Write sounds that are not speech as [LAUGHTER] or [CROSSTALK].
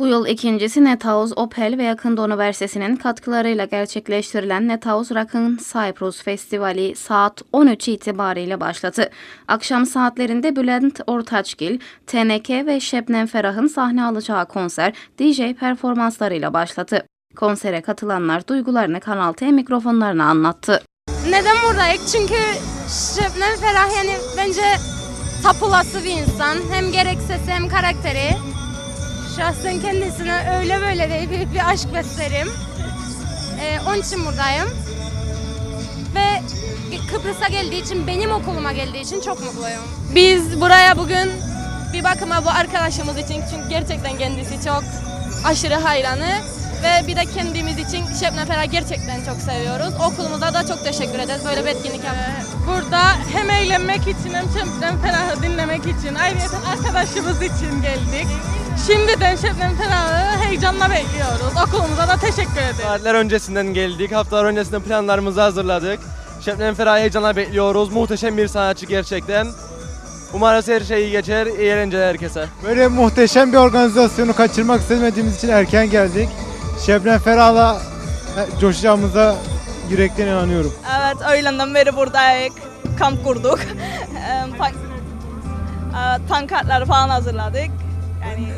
Bu yıl ikincisi Nethouse Opel ve Yakında Üniversitesi'nin katkılarıyla gerçekleştirilen Nethouse Rock'ın Cyprus Festivali saat 13 itibariyle başladı. Akşam saatlerinde Bülent Ortaçgil, TNK ve Şebnem Ferah'ın sahne alacağı konser DJ performanslarıyla başladı. Konsere katılanlar duygularını Kanal T mikrofonlarına anlattı. Neden buradayız? Çünkü Şebnem Ferah yani bence tapulası bir insan. Hem gerek sesi hem karakteri. Şahsen kendisine öyle böyle değil büyük bir aşk beslerim. Ee, onun için buradayım. Ve Kıbrıs'a geldiği için, benim okuluma geldiği için çok mutluyum. Biz buraya bugün bir bakıma bu arkadaşımız için çünkü gerçekten kendisi çok aşırı hayranı ve bir de kendimiz için Şebnem Ferah gerçekten çok seviyoruz. Okulumuza da çok teşekkür ederiz böyle bir etkinlik için. Burada hem eğlenmek için hem Şebnem Ferah'ı dinlemek için, ayrıca arkadaşımız için geldik. Şimdiden Şebnem Ferah'ı heyecanla bekliyoruz. Okulumuza da teşekkür ederiz. Saatler öncesinden geldik. Haftalar öncesinden planlarımızı hazırladık. Şebnem Ferah'ı heyecanla bekliyoruz. Muhteşem bir sanatçı gerçekten. Umarız her şey iyi geçer. İyi eğlenceler herkese. Böyle muhteşem bir organizasyonu kaçırmak istemediğimiz için erken geldik. Şebnem Ferah'la e, coşacağımıza yürekten inanıyorum. Evet, öğlenden beri buradayız. Kamp kurduk. [LAUGHS] Eee, pan- eee, Pankartları falan hazırladık. Yani